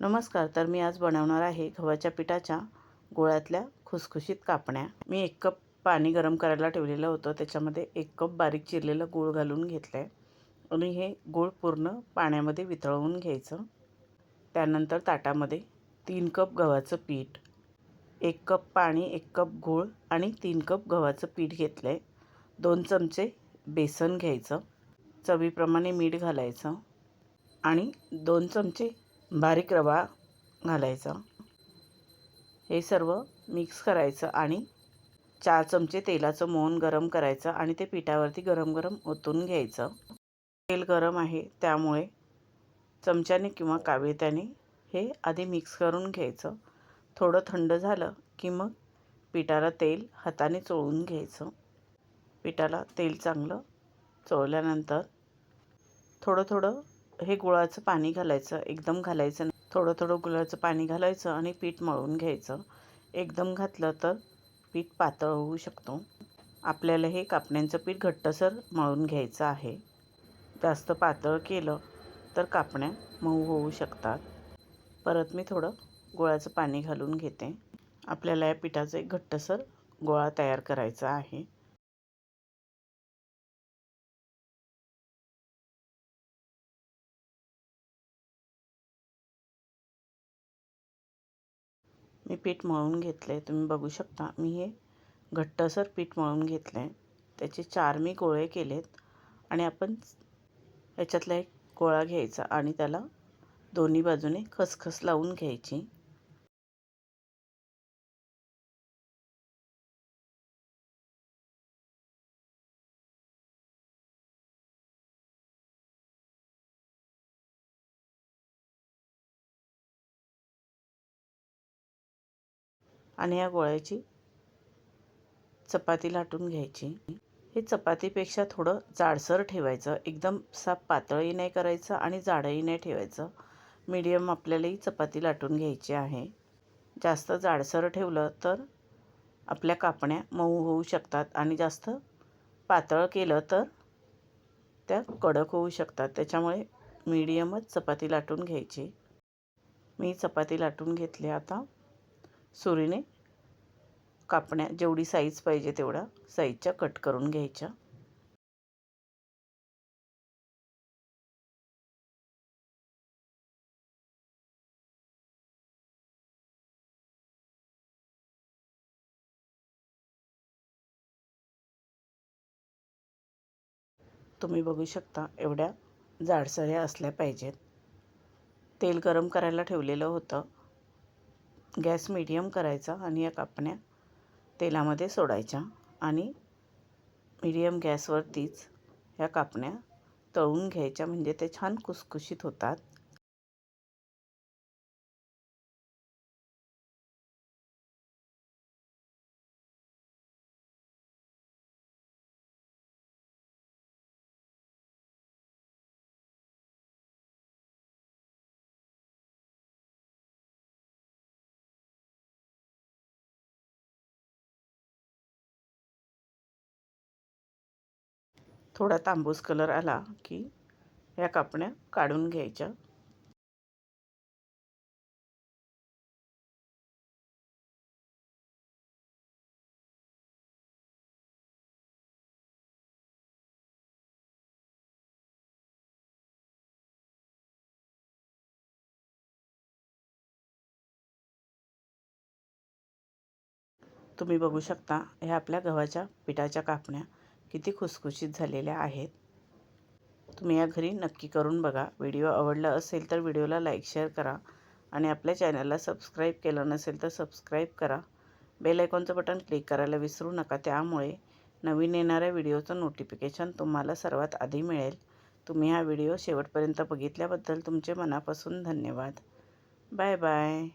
नमस्कार तर मी आज बनवणार आहे गव्हाच्या पिठाच्या गोळ्यातल्या खुसखुशीत कापण्या. मी एक कप पाणी गरम करायला ठेवलेलं होतं त्याच्यामध्ये एक कप बारीक चिरलेलं गूळ घालून घेतलं आहे आणि हे गूळ पूर्ण पाण्यामध्ये वितळवून घ्यायचं. त्यानंतर ताटामध्ये तीन कप गव्हाचं पीठ एक कप पाणी एक कप गूळ आणि तीन कप गव्हाचं पीठ घेतलं आहे दोन चमचे बेसन घ्यायचं चवीप्रमाणे मीठ घालायचं आणि दोन चमचे बारीक रवा घालायचा. हे सर्व मिक्स करायचं आणि चार चमचे तेलाचं मोहन गरम करायचं आणि ते पिठावरती गरम गरम ओतून घ्यायचं. तेल गरम आहे त्यामुळे चमच्याने किंवा कावेत्याने हे आधी मिक्स करून घ्यायचं. थोडं थंड झालं की मग पिठाला तेल हाताने चोळून घ्यायचं. पिठाला तेल चांगलं चोळल्यानंतर थोडं थोडं हे गुळाचं पाणी घालायचं एकदम घालायचं थोडं थोडं गुळाचं पाणी घालायचं आणि पीठ मळून घ्यायचं. एकदम घातलं तर पीठ पातळ होऊ शकतो. आपल्याला हे कापण्यांचं पीठ घट्टसर मळून घ्यायचं आहे. जास्त पातळ केलं तर कापण्या मऊ होऊ शकतात. परत मी थोडं गुळाचं पाणी घालून घेते. आपल्याला या पिठाचं एक घट्टसर गोळा तयार करायचा आहे. मी पीठ मळून घेतलं आहे तुम्ही बघू शकता मी हे घट्टसर पीठ मळून घेतलं आहे त्याचे चार मी गोळे केलेत आणि आपण याच्यातला एक गोळा घ्यायचा आणि त्याला दोन्ही बाजूने खसखस लावून घ्यायची. आणि या गोळ्याची चपाती लाटून घ्यायची. हे चपातीपेक्षा थोडं जाडसर ठेवायचं. एकदम साफ पातळही नाही करायचं आणि जाडही नाही ठेवायचं. मीडियम आपल्यालाही चपाती लाटून घ्यायची आहे. जास्त जाडसर ठेवलं तर आपल्या कापण्या मऊ होऊ शकतात आणि जास्त पातळ केलं तर त्या कडक होऊ शकतात. त्याच्यामुळे मीडियमच चपाती लाटून घ्यायची. मी चपाती लाटून घेतली आता. सुरीने कापण्या जेवढी साईज पाहिजे तेवढा साईजच्या कट करून घ्यायच्या. तुम्ही बघू शकता एवढ्या जाडसऱ्या असल्या पाहिजेत. तेल गरम करायला ठेवलेलं होतं. गॅस मिडियम करायचा आणि या कापण्या तेलामध्ये सोडायच्या आणि मिडियम गॅसवरतीच ह्या कापण्या तळून घ्यायच्या. म्हणजे ते छान कुसकुशीत होतात. थोडा तांबूस कलर आला की ह्या कापण्या काढून घ्यायच्या. तुम्ही बघू शकता ह्या आपल्या गव्हाच्या पिठाच्या कापण्या. किती खुसखुशीत झालेल्या आहेत. तुम्ही या घरी नक्की करून बघा. व्हिडिओ आवडला असेल तर व्हिडिओला लाईक शेअर करा आणि आपल्या चॅनलला सबस्क्राईब केलं नसेल तर सबस्क्राईब करा. बेल आयकॉनचं बटन क्लिक करायला विसरू नका. त्यामुळे नवीन येणाऱ्या व्हिडिओचं नोटिफिकेशन तुम्हाला सर्वात आधी मिळेल. तुम्ही हा व्हिडिओ शेवटपर्यंत बघितल्याबद्दल तुमचे मनापासून धन्यवाद. Bye bye.